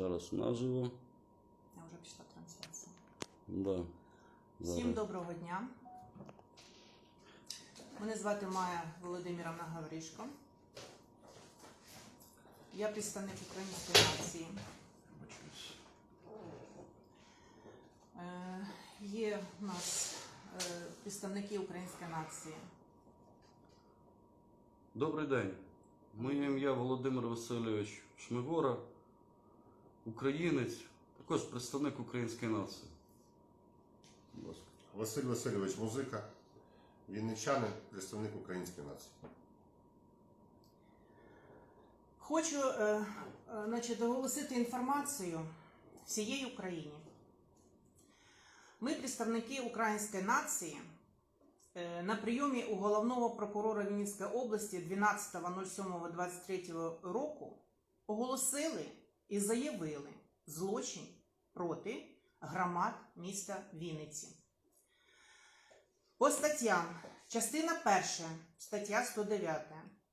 Зараз наживо. Я вже пішла трансляція. Да. Всім доброго дня. Мене звати Майя Володимировна Гавришко. Я представник української нації. Е, Є у нас е, представники української нації. Добрий день. Моє ім'я Володимир Васильович Шмигора, українець, також представник української нації. Будь ласка. Василь Васильович Музика, вінничанин, представник української нації. Хочу е, е, значить, оголосити інформацію всієї Україні. Ми, представники української нації, е, на прийомі у головного прокурора Вінницької області 12.07.23 року оголосили і заявили злочин проти громад міста Вінниці. По статтям. Частина перша, стаття 109.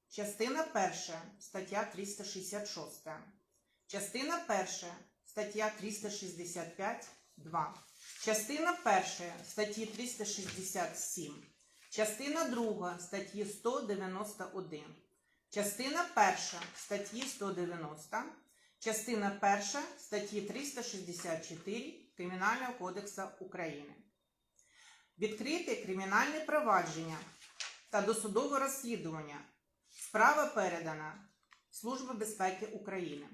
Частина перша, стаття 366. Частина перша, стаття 365, 2. Частина перша, статті 367. Частина друга, статті 191. Частина перша, статті 190. Частина перша, статті 364 Кримінального кодексу України. Відкрити кримінальне провадження та досудове розслідування Справа передана Служби безпеки України.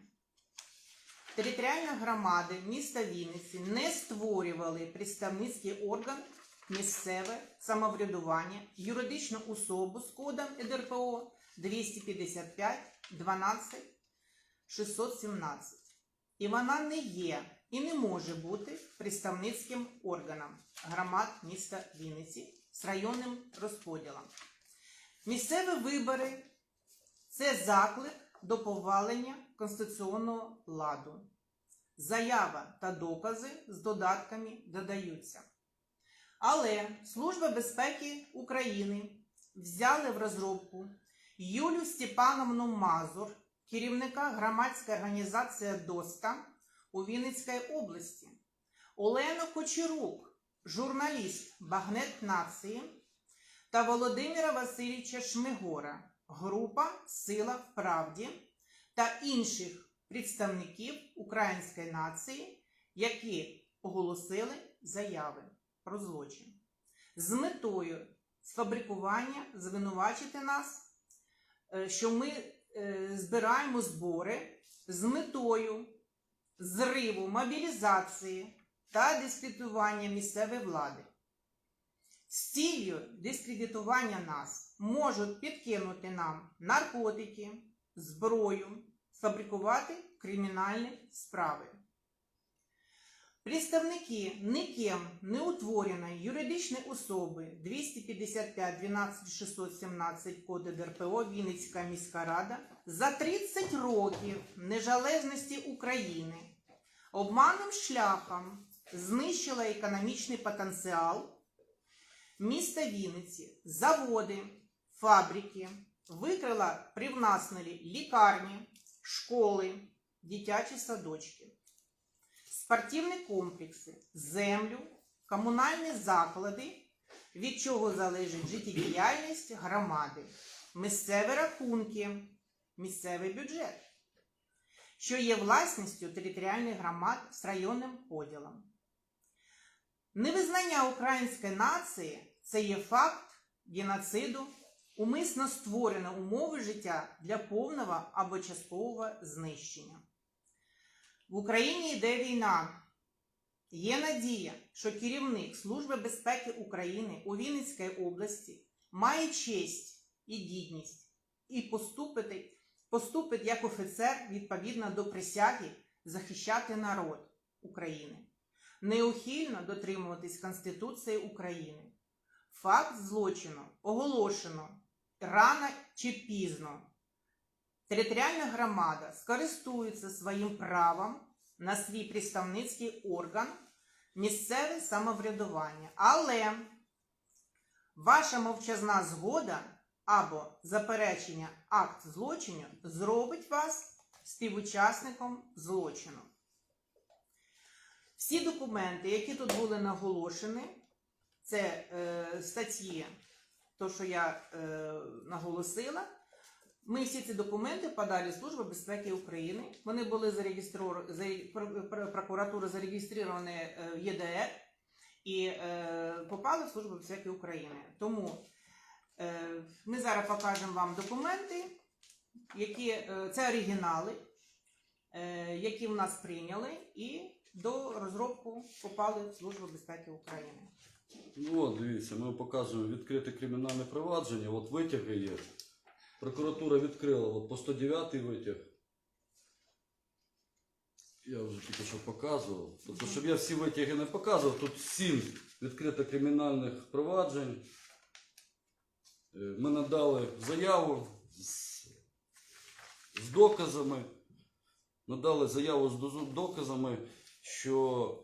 Територіальні громади міста Вінниці не створювали представницький орган місцеве самоврядування, юридичну особу з кодом ЕДРПО 255 12 617. І вона не є і не може бути представницьким органом громад міста Вінниці з районним розподілом. Місцеві вибори це заклик до повалення конституційного ладу. Заява та докази з додатками додаються. Але Служба безпеки України взяли в розробку Юлю Степановну Мазур, керівника громадської організації ДОСТА у Вінницькій області, Олену Кочерук, журналіст Багнет Нації та Володимира Васильовича Шмигора, група Сила в правді та інших представників української нації, які оголосили заяви про злочин. З метою сфабрикування, звинувачити нас, е, що ми збираємо збори з метою зриву мобілізації та дискредитування місцевої влади. З ціллю дискредитування нас можуть підкинути нам наркотики, зброю, фабрикувати кримінальні справи. Представники никим не утвореної юридичної особи 255 12 617 коди ДРПО Вінницька міська рада за 30 років незалежності України обманним шляхом знищила економічний потенціал міста Вінниці, заводи, фабрики, викрила привнаснулі лікарні, школи, дитячі садочки, спортивні комплекси, землю, комунальні заклади, від чого залежить життєдіяльність громади, місцеві рахунки, місцевий бюджет, що є власністю територіальних громад з районним поділом. Невизнання української нації це є факт геноциду, умисно створено умови життя для повного або часткового знищення. В Україні йде війна. Є надія, що керівник Служби безпеки України у Вінницькій області має честь і гідність і поступить, поступить як офіцер відповідно до присяги захищати народ України неухильно дотримуватись Конституції України. Факт злочину оголошено рано чи пізно. Територіальна громада скористується своїм правом на свій представницький орган місцеве самоврядування. Але ваша мовчазна згода або заперечення акт злочину зробить вас співучасником злочину. Всі документи, які тут були наголошені, це е, статті, то, що я е, наголосила. Ми всі ці документи подали в Службу безпеки України. Вони були зареєстровані, за, пр- пр- прокуратура зареєстровані в ЄДР і е, попали в Службу безпеки України. Тому е, ми зараз покажемо вам документи, які е, це оригінали, які в нас прийняли, і до розробку попали в Службу безпеки України. Ну от, дивіться, ми показуємо відкрите кримінальне провадження, от витяги є. Прокуратура відкрила от по 109 витяг. Я вже тільки що показував. Тобто, щоб я всі витяги не показував, тут 7 відкрито кримінальних проваджень. Е, Ми надали заяву з, з доказами. Надали заяву з доказами, що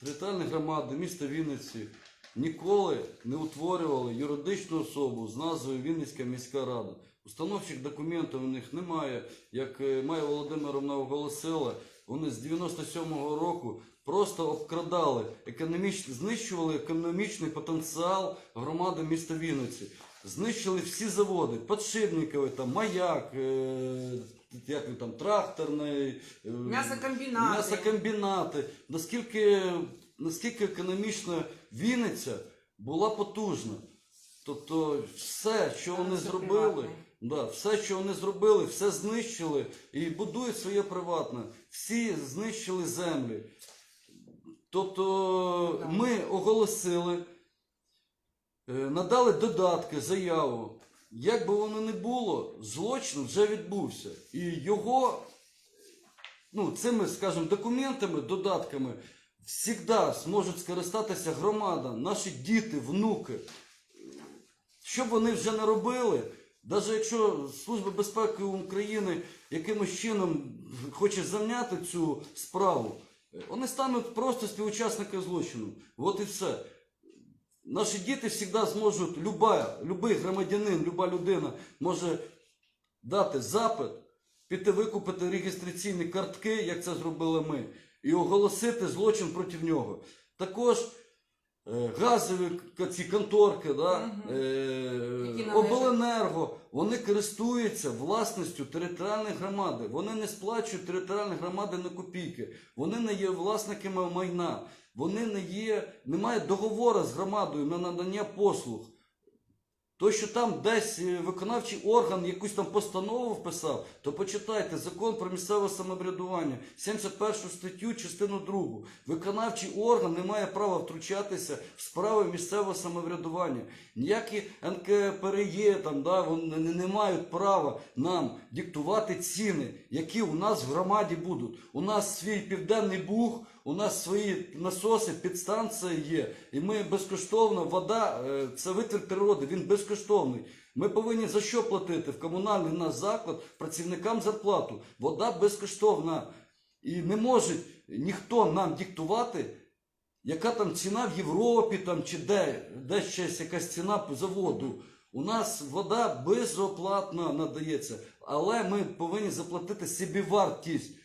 територіальні громади міста Вінниці ніколи не утворювали юридичну особу з назвою Вінницька міська рада. Установчих документів у них немає. Як е, Майя Володимировна оголосила, вони з 97-го року просто обкрадали, економіч... знищували економічний потенціал громади міста Вінниці. Знищили всі заводи, подшипниковий, там, маяк, е... як він там, тракторний, е, М'ясокомбінати. м'ясокомбінати. Наскільки, наскільки економічно Вінниця була потужна. Тобто все, що вони зробили. Да, все, що вони зробили, все знищили і будують своє приватне. Всі знищили землі. Тобто ми оголосили, е, надали додатки, заяву. Як би воно не було, злочин вже відбувся. І його, ну, цими, скажімо, документами, додатками завжди зможуть скористатися громада, наші діти, внуки. Що б вони вже не робили, навіть якщо Служба безпеки України якимось чином хоче зайняти цю справу, вони стануть просто співучасниками злочину. От і все. Наші діти завжди зможуть, люба, любий громадянин, люба людина може дати запит, піти викупити реєстраційні картки, як це зробили ми, і оголосити злочин проти нього. Також газові к- ці конторки, да, е, обленерго, вони користуються власністю територіальної громади. Вони не сплачують територіальні громади на копійки. Вони не є власниками майна. Вони не є, немає договору з громадою на надання послуг. То, що там десь е, виконавчий орган якусь там постанову вписав, то почитайте закон про місцеве самоврядування, 71 статтю, частину 2. Виконавчий орган не має права втручатися в справи місцевого самоврядування. Ніякі НКПРЄ там, да, вони не, мають права нам диктувати ціни, які у нас в громаді будуть. У нас свій південний буг, у нас свої насоси, підстанції є, і ми безкоштовно, вода е, це витвір природи, він безкоштовний. Ми повинні за що платити в комунальний наш заклад працівникам зарплату. Вода безкоштовна. І не може ніхто нам диктувати, яка там ціна в Європі там, чи де, де щось якась ціна за воду. У нас вода безоплатно надається, але ми повинні заплатити собівартість, е,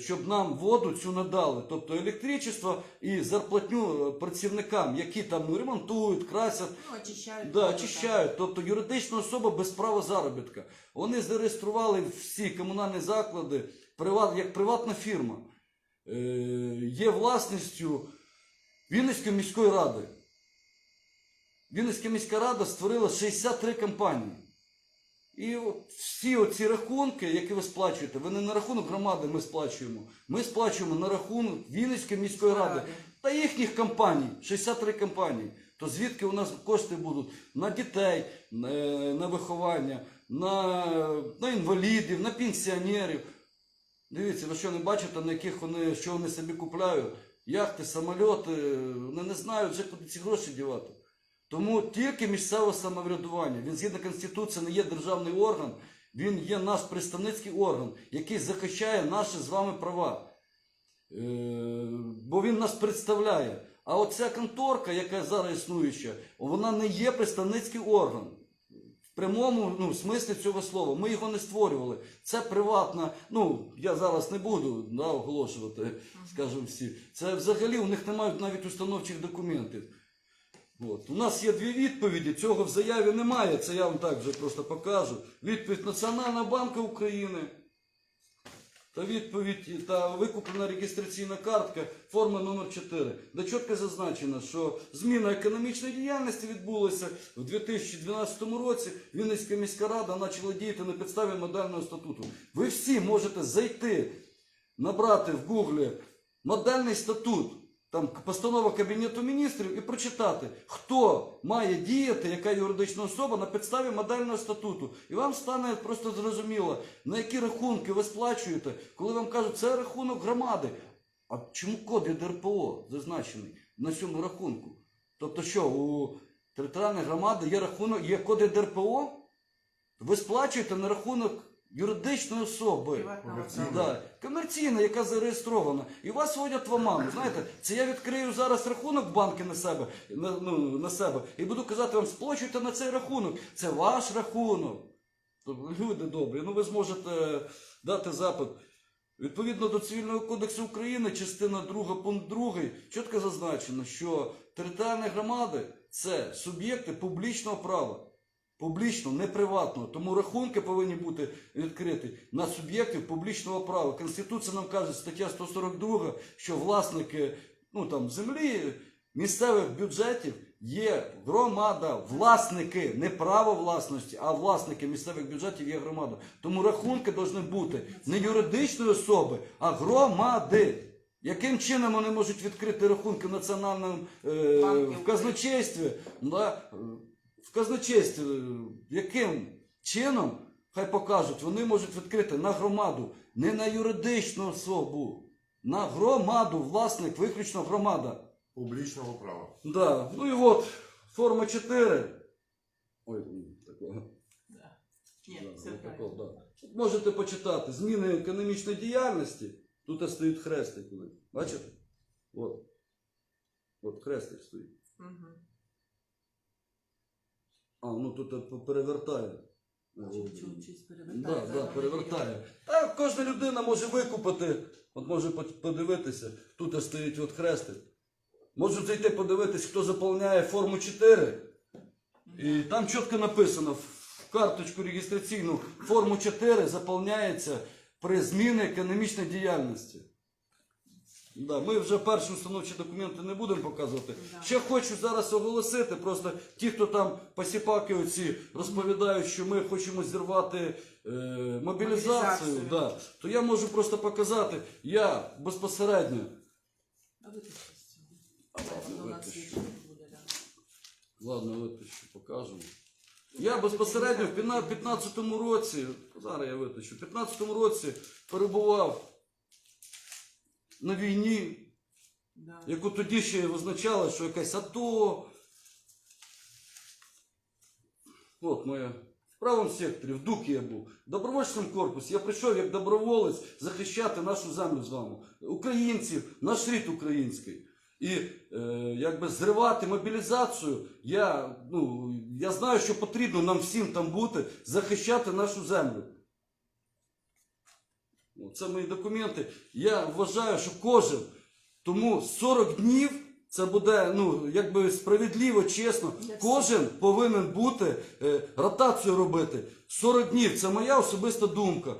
щоб нам воду цю надали. Тобто електричество і зарплатню е, працівникам, які там ну, ремонтують, красять, Ну, очищають. Да, очищають. Тобто юридична особа без права заробітка. Вони зареєстрували всі комунальні заклади приват, як приватна фірма. Е, є власністю Вінницької міської ради. Вінницька міська рада створила 63 компанії. І от всі оці рахунки, які ви сплачуєте, ви не на рахунок громади ми сплачуємо. Ми сплачуємо на рахунок Вінницької міської ради та їхніх компаній, 63 компанії. То звідки у нас кошти будуть на дітей, на, на виховання, на, на інвалідів, на пенсіонерів. Дивіться, ви що не бачите, на яких вони, що вони собі купляють? Яхти, самольоти, вони не знають вже куди ці гроші дівати. Тому тільки місцеве самоврядування, він згідно Конституції не є державний орган, він є наш представницький орган, який захищає наші з вами права. Е, бо він нас представляє. А оця конторка, яка зараз існуюча, вона не є представницький орган. В прямому ну, смислі цього слова. Ми його не створювали. Це приватна. Ну, я зараз не буду да, оголошувати, скажімо всі. Це взагалі у них немає навіть установчих документів. От. У нас є дві відповіді, цього в заяві немає, це я вам так вже просто покажу. Відповідь Національного банку України та відповідь та викуплена реєстраційна картка форма номер 4 де чітко зазначено, що зміна економічної діяльності відбулася в 2012 році. Вінницька міська рада почала діяти на підставі модельного статуту. Ви всі можете зайти, набрати в гуглі модельний статут. Там постанова Кабінету міністрів і прочитати, хто має діяти, яка юридична особа на підставі модельного статуту. І вам стане просто зрозуміло, на які рахунки ви сплачуєте, коли вам кажуть, це рахунок громади. А чому код від РПО зазначений на цьому рахунку? Тобто що, у територіальної громади є рахунок, є код від РПО? Ви сплачуєте на рахунок юридичної особи. Комерційна. Да, комерційна, яка зареєстрована. І вас вводять в оману. Знаєте, це я відкрию зараз рахунок банки на себе, на, ну, на себе і буду казати вам, сплачуйте на цей рахунок. Це ваш рахунок. Тобто, люди добрі, ну ви зможете дати запит. Відповідно до Цивільного кодексу України, частина 2, пункт 2, чітко зазначено, що територіальні громади це суб'єкти публічного права. Публічно, не приватного. Тому рахунки повинні бути відкриті на суб'єктів публічного права. Конституція нам каже, стаття 142, що власники ну, там, землі, місцевих бюджетів є громада. Власники, не право власності, а власники місцевих бюджетів є громада. Тому рахунки повинні бути не юридичної особи, а громади. Яким чином вони можуть відкрити рахунки в національному е, в казначействі? Да? В казначействі, е, яким чином, хай покажуть, вони можуть відкрити на громаду, не на юридичну особу, на громаду, власник, виключно громада. Публічного права. Да. Ну і от, форма 4. Ой, такого. Да. Ні, Да, все ну, правильно. такого, да. Тут Можете почитати. Зміни економічної діяльності. Тут стоїть хрестик. Бачите? От. От хрестик стоїть. А, ну тут е, перевертає. Перевертає, Да, перевертає. Та кожна людина може викупити, от може подивитися, тут стоїть от хрестик. Можуть зайти подивитись, хто заповняє форму 4. І там чітко написано в карточку реєстраційну форму 4 заповняється при зміні економічної діяльності. Да, ми вже перші установчі документи не будемо показувати. Ще хочу зараз оголосити, просто ті, хто там посіпаки оці розповідають, що ми хочемо зірвати е, мобілізацію, Мобілізацію. да, то я можу просто показати, я безпосередньо. А ви тут щось ладно, Воно у нас витащу. буде, да. Ладно, витащу, покажемо. Я безпосередньо в 15-му році, зараз я витащу, в 15-му році перебував на війні, Да. яку тоді ще визначали, що якась АТО. От моя. В правому секторі, в Дукі я був. В добровольчому корпусі. Я прийшов як доброволець захищати нашу землю з вами. Українців, наш рід український. І е, якби зривати мобілізацію, я, ну, я знаю, що потрібно нам всім там бути, захищати нашу землю. Це мої документи. Я вважаю, що кожен. Тому 40 днів це буде ну, якби справедливо, чесно. Кожен повинен бути е, ротацію робити. 40 днів це моя особиста думка.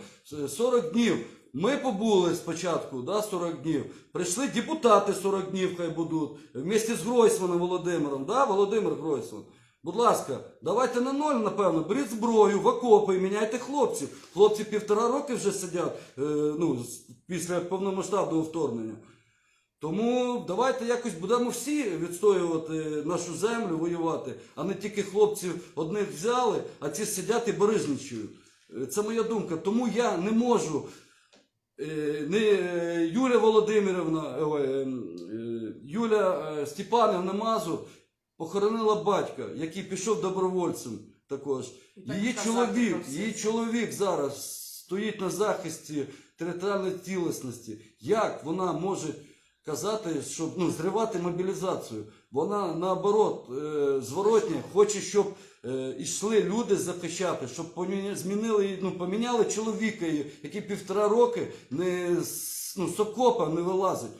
Е, 40 днів. Ми побули спочатку, да, 40 днів. Прийшли депутати 40 днів, хай будуть. Вместе з Гройсманом Володимиром, да, Володимир Гройсман. Будь ласка, давайте на ноль, напевно, беріть зброю в окопи і міняйте хлопців. Хлопці півтора роки вже сидять е, ну, після повномасштабного вторгнення. Тому давайте якось будемо всі відстоювати нашу землю, воювати, а не тільки хлопців одних взяли, а ці сидять і барижничають. Е, Це моя думка. Тому я не можу. е, Не е, Юля Володимирівна, е, ой, е, е, Юля Степанівна Мазур похоронила батька, який пішов добровольцем також. Її чоловік, її чоловік зараз стоїть на захисті територіальної цілісності. Як вона може казати, щоб ну, зривати мобілізацію? Вона наоборот, е, зворотня, хоче, щоб е, йшли люди захищати, щоб змінили, ну, поміняли чоловіка, який півтора роки не, ну, з окопа не вилазить.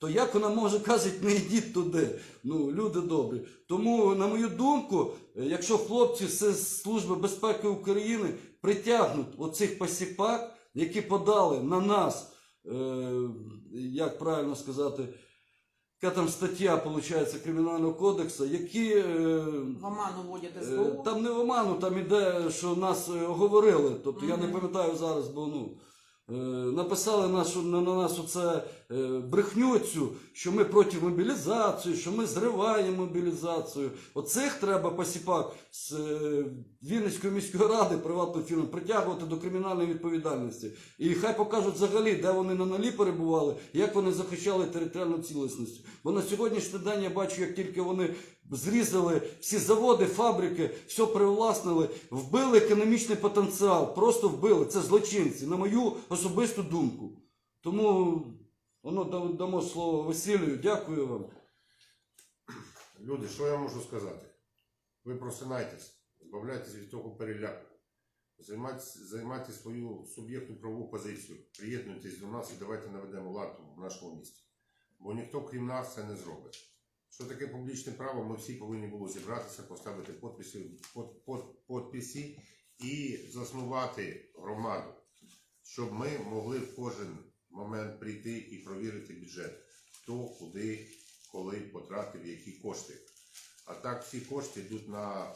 То як вона може казати, не йдіть туди? Ну, люди добрі. Тому, на мою думку, е, якщо хлопці з Служби безпеки України притягнуть оцих посіпак, які подали на нас, е, як правильно сказати, яка там стаття, виходить, Кримінального кодексу, які е, В оману вводять Е, СБУ. Там не в оману, там іде, що нас е, оговорили. Тобто я не пам'ятаю зараз, бо ну. е, Написали на, на нас оце е, брехню цю, що ми проти мобілізації, що ми зриваємо мобілізацію. Оцих треба посіпак з е, Вінницької міської ради приватної фірми притягувати до кримінальної відповідальності. І хай покажуть взагалі, де вони на нулі перебували, як вони захищали територіальну цілісність. Бо на сьогоднішній день я бачу, як тільки вони зрізали всі заводи, фабрики, все привласнили, вбили економічний потенціал, просто вбили. Це злочинці, на мою особисту думку. Тому воно да- дамо слово Василію. Дякую вам. Люди, що я можу сказати? Ви просинайтесь, збавляйтесь від того переляку. Займайтесь, займайте свою суб'єктну правову позицію, приєднуйтесь до нас і давайте наведемо лад в нашому місті. Бо ніхто, крім нас, це не зробить. Що таке публічне право? Ми всі повинні були зібратися, поставити підписи, под, под, підписи і заснувати громаду, щоб ми могли кожен момент прийти і провірити бюджет, хто куди, коли потратив які кошти. А так всі кошти йдуть на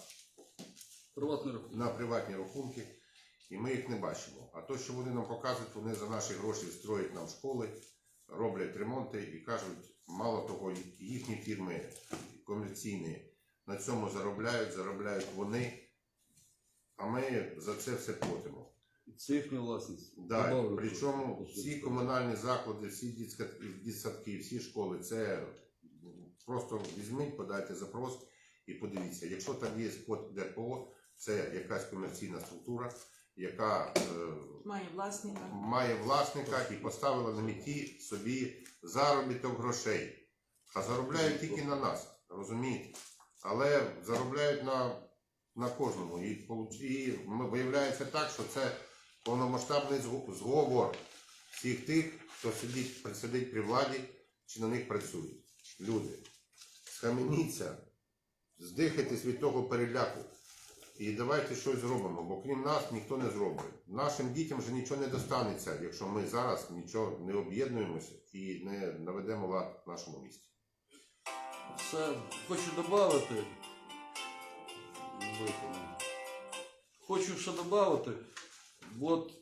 Приватний рахунок. на приватні рахунки, і ми їх не бачимо. А то, що вони нам показують, вони за наші гроші строять нам школи, роблять ремонти і кажуть, мало того, їхні фірми комерційні на цьому заробляють, заробляють вони, а ми за це все платимо. Це їхня власність. Да, Добавлю. причому всі комунальні заклади, всі дитска- дитсадки, всі школи, це просто візьміть, подайте запрос і подивіться. Якщо там є код ДПО, це якась комерційна структура, яка е, Має власника. має власника і поставила на меті собі заробіток грошей. А заробляють тільки на нас, розумієте? Але заробляють на, на кожному. І, получ- і ми- виявляється так, що це повномасштабний зговор всіх тих, хто сидить, сидить при владі чи на них працюють. Люди, схаменіться, здихайтесь від того переляку. І давайте щось зробимо, бо крім нас ніхто не зробить. Нашим дітям вже нічого не достанеться, якщо ми зараз нічого не об'єднуємося і не наведемо лад в нашому місті. Все, хочу додати. Хочу ще додати. От,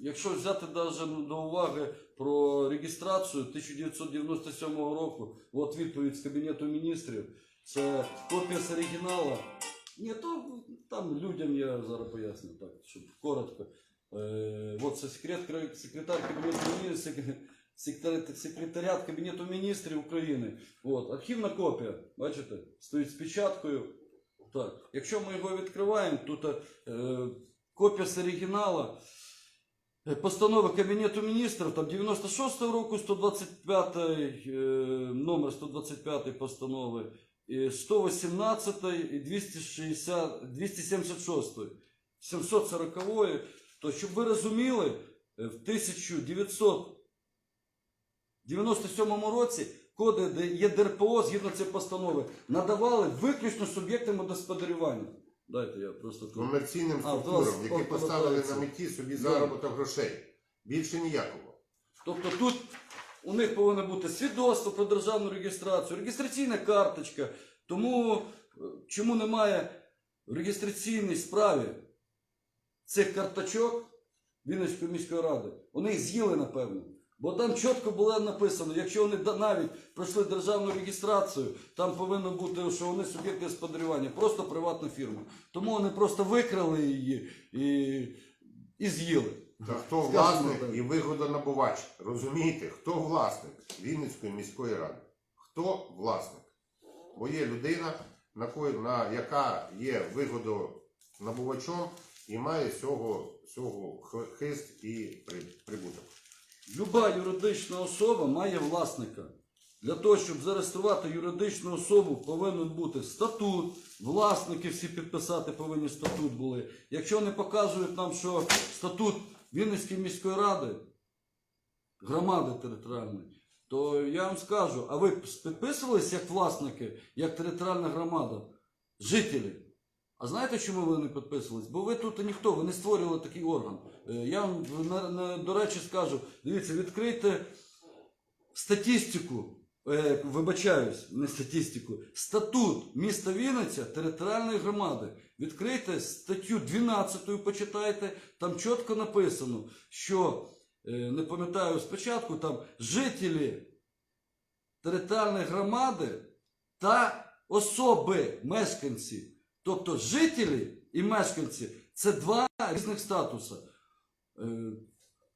якщо взяти навіть до уваги про реєстрацію 1997 року, от відповідь з Кабінету міністрів, це копія з оригіналу. Ні, то там людям я зараз поясню, так, щоб коротко. Е, от це секрет, секретар Кабінету міністрів. Секретаріат Кабінету міністрів України. От, архівна копія, бачите, стоїть з печаткою. Так. Якщо ми його відкриваємо, тут е, копія з оригінала. е, Постанови Кабінету міністрів, там 96 року 125 е, номер 125 постанови, і 118 і 260, 276, 740. То щоб ви розуміли, е, в 1997 році коди де є ДРПО згідно цієї постанови надавали виключно суб'єктам господарювання. Дайте я просто тут. Комерційним А, структурам, які поставили на меті собі Да. заробіток грошей. Більше ніякого. Тобто тут у них повинно бути свідоцтво про державну реєстрацію, реєстраційна карточка. Тому е, чому немає в реєстраційній справі цих карточок Вінницької міської ради? Вони їх з'їли, напевно. Бо там чітко було написано, якщо вони навіть пройшли державну реєстрацію, там повинно бути, що вони суб'єкти господарювання, просто приватна фірма. Тому вони просто викрали її і, і з'їли. Та хто власник так. і вигодонабувач? Розумієте, хто власник Вінницької міської ради? Хто власник? Бо є людина, на, кої, на яка є вигодонабувачом і має з цього, цього хист і прибуток. Люба юридична особа має власника. Для того, щоб зареєструвати юридичну особу, повинен бути статут, власники всі підписати повинні статут були. Якщо не показують нам, що статут Вінницької міської ради, громади територіальної, то я вам скажу, а ви підписувались як власники, як територіальна громада, жителі? А знаєте, чому ви не підписувались? Бо ви тут ніхто, ви не створювали такий орган. Е, Я вам до речі скажу, дивіться, відкрийте статистику, е, вибачаюсь, не статистику, статут міста Вінниця територіальної громади. Відкрийте статтю 12, почитайте, там чітко написано, що, е, не пам'ятаю спочатку, там жителі територіальної громади та особи, мешканці. Тобто жителі і мешканці це два різних статуси. Е,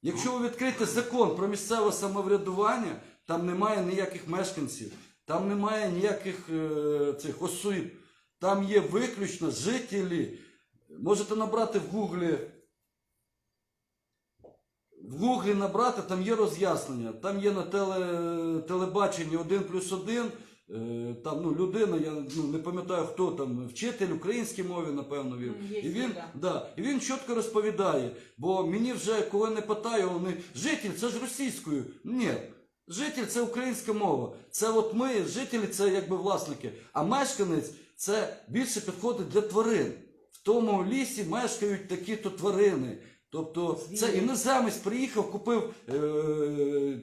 Якщо ви відкрите закон про місцеве самоврядування, там немає ніяких мешканців, там немає ніяких е, цих осіб, там є виключно жителі. Можете набрати в гуглі. В гуглі набрати, там є роз'яснення, там є на теле, телебаченні 1 плюс 1, е, там ну, людина, я ну, не пам'ятаю хто там, вчитель українській мові, напевно, він. Є І він, да. да, і він чітко розповідає, бо мені вже, коли не питаю, вони житель, це ж російською. Ні. Житель це українська мова. Це от ми, жителі, це якби власники. А мешканець це більше підходить для тварин. В тому лісі мешкають такі-то тварини. Тобто це іноземець приїхав, купив е,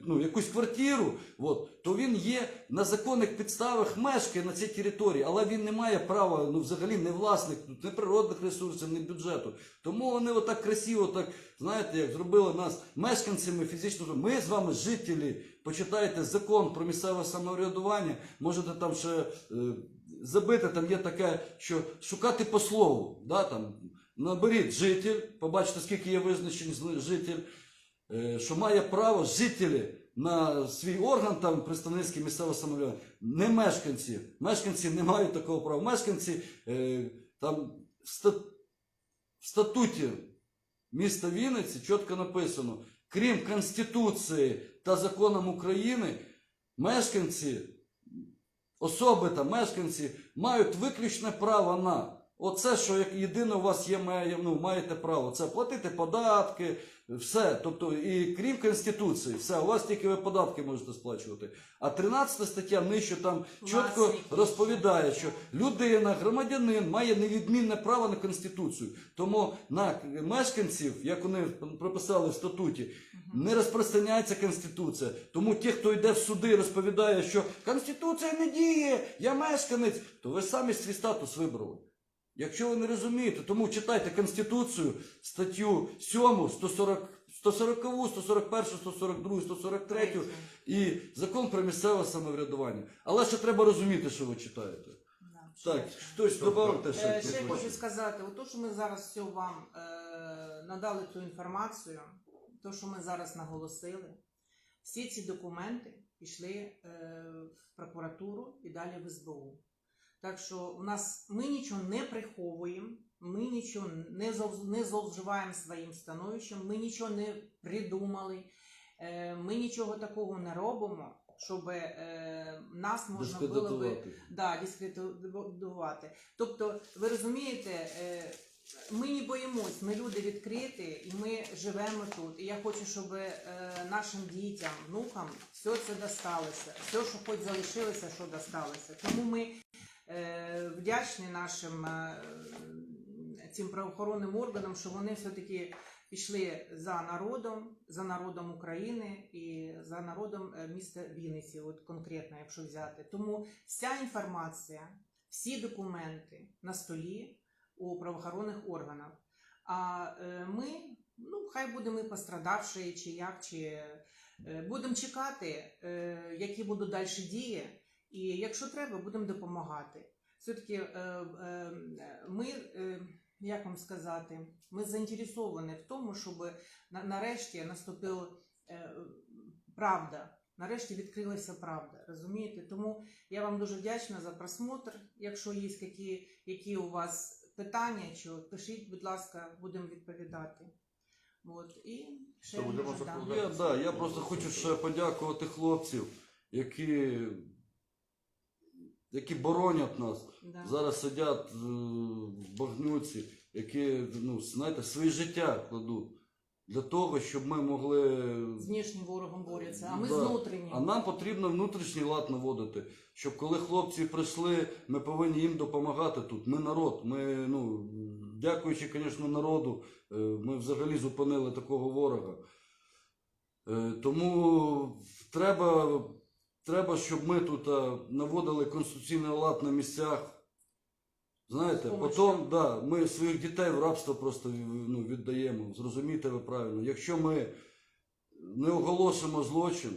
ну, якусь квартиру, от, то він є на законних підставах мешкає на цій території, але він не має права, ну взагалі не власник тут ні природних ресурсів, ні бюджету. Тому вони отак красиво, так знаєте, як зробили нас мешканцями фізично. Ми з вами жителі. Почитайте закон про місцеве самоврядування, можете там ще е, забити, там є таке, що шукати по слову. Да, там, наберіть житель, побачите, скільки є визначень житель, е, що має право жителі на свій орган там представницький місцевого самоврядування. Не мешканці. Мешканці не мають такого права. Мешканці е, там в статуті міста Вінниці чітко написано, крім Конституції та законом України, мешканці, особи та мешканці мають виключне право на. Оце, що як єдине у вас є, має, ну, маєте право, це платити податки, все. Тобто, і крім Конституції, все, у вас тільки ви податки можете сплачувати. А 13 стаття нижче там чітко розповідає, що людина, громадянин має невідмінне право на Конституцію. Тому на мешканців, як вони прописали в статуті, не розпространяється Конституція. Тому ті, хто йде в суди і розповідає, що Конституція не діє, я мешканець, то ви самі свій статус вибрали. Якщо ви не розумієте, тому читайте Конституцію, статтю 7, 140, 140, 141, 142, 143 і закон про місцеве самоврядування. Але ще треба розуміти, що ви читаєте. Да. Так, хтось ще. Е, Ще хоче? хочу сказати, от то, що ми зараз все вам е, надали цю інформацію, то, що ми зараз наголосили, всі ці документи пішли е, в прокуратуру і далі в СБУ. Так що у нас ми нічого не приховуємо, ми нічого не, не зловживаємо своїм становищем, ми нічого не придумали, е, ми нічого такого не робимо, щоб е, нас можна було би да, дискредитувати. Тобто, ви розумієте, е, ми не боїмось, ми люди відкриті і ми живемо тут. І я хочу, щоб нашим дітям, внукам все це досталося, все, що хоч залишилося, що досталося. Тому ми вдячні нашим е, цим правоохоронним органам, що вони все-таки пішли за народом, за народом України і за народом е, міста Вінниці, от конкретно, якщо взяти. Тому вся інформація, всі документи на столі у правоохоронних органах. А е, ми, ну, хай будемо ми пострадавші, чи як, чи е, будемо чекати, е, які будуть далі дії, і якщо треба, будемо допомагати. Все-таки е, е, ми, е, як вам сказати, ми заінтересовані в тому, щоб нарешті наступила правда. Нарешті відкрилася правда, розумієте? Тому я вам дуже вдячна за просмотр. Якщо є які, які у вас питання, чи пишіть, будь ласка, будемо відповідати. От, і ще Що, будемо Я, да, я просто хочу ще подякувати хлопців, які, які боронять нас. Да. Зараз сидять е, в багнюці, які, ну, знаєте, своє життя кладуть для того, щоб ми могли. З внішнім ворогом борються, а ми Да. з внутрішнім. А нам потрібно внутрішній лад наводити, щоб коли хлопці прийшли, ми повинні їм допомагати тут. Ми народ. Ми, ну, дякуючи, звісно, народу, е, ми взагалі зупинили такого ворога. Е, Тому треба, треба, щоб ми тут е, наводили конституційний лад на місцях. Знаєте, потім да, ми своїх дітей в рабство просто ну, віддаємо. Зрозумійте ви правильно. Якщо ми не оголосимо злочин,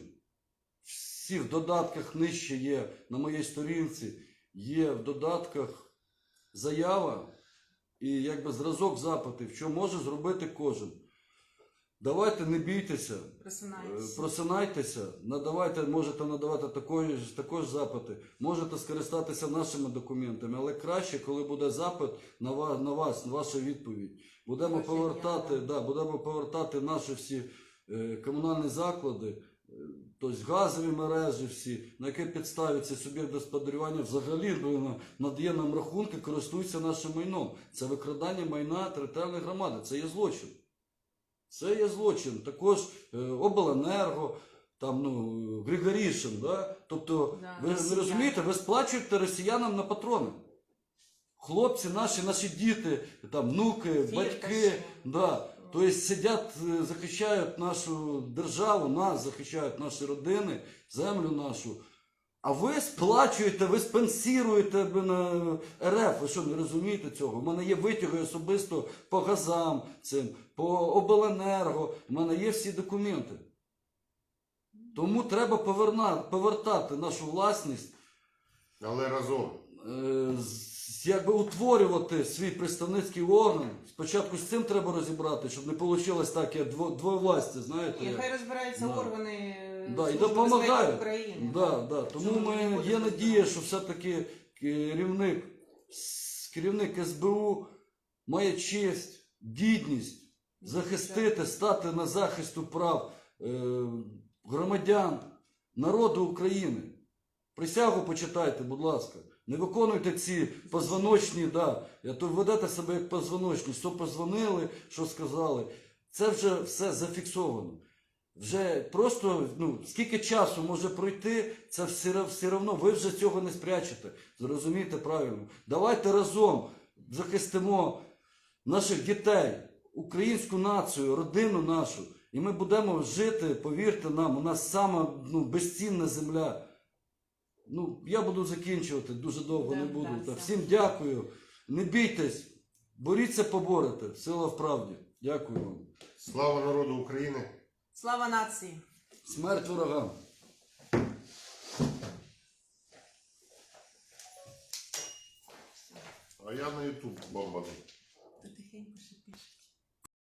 всі в додатках нижче є на моїй сторінці, є в додатках заява і якби зразок запитів, що може зробити кожен. Давайте не бійтеся, Е, Просинайтеся. Просинайтеся, надавайте, можете надавати такої, ж- також запити, можете скористатися нашими документами, але краще, коли буде запит на вас, на вас, на вашу відповідь. Будемо Ваше повертати, да, будемо повертати наші всі е, комунальні заклади, е, тобто газові мережі всі, на якій підставі цей суб'єкт господарювання взагалі ну, надає нам рахунки, користується нашим майном. Це викрадання майна територіальної громади, це є злочин. Це є злочин. Також е, обленерго, там, ну, Григорішин, да? тобто, Да, ви не розумієте, ви сплачуєте росіянам на патрони. Хлопці наші, наші діти, там, внуки, Фірташі. батьки, да, тобто сидять, е, захищають нашу державу, нас захищають наші родини, землю нашу. А ви сплачуєте, ви спонсіруєте е, РФ. Ви що не розумієте цього? У мене є витяги особисто по газам, цим, по обленерго. У мене є всі документи. Тому треба повертати нашу власність, Але разом. е, якби утворювати свій представницький орган. Спочатку з цим треба розібрати, щоб не вийшло так, як дво, двовласті, знаєте. І хай розбираються Да. органи Да, і допомагають. України. Да, да. Тому ми, є надія, що все-таки керівник, керівник СБУ має честь, гідність захистити, стати на захисту прав е, громадян, народу України. Присягу почитайте, будь ласка. Не виконуйте ці позвоночні, да. а то ведете себе як позвоночні. Що позвонили, що сказали. Це вже все зафіксовано. Вже просто ну, скільки часу може пройти, це все, все одно ви вже цього не спрячете. Зрозумійте правильно. Давайте разом захистимо наших дітей, українську націю, родину нашу. І ми будемо жити, повірте нам, у нас сама ну, безцінна земля. Ну, я буду закінчувати, дуже довго Да, не буду. да, Та всім дякую. Не бійтесь, боріться поборете. Сила в правді. Дякую вам. Слава народу України! Слава нації! Смерть ворогам. А я на Ютуб бомбану. Ще пише.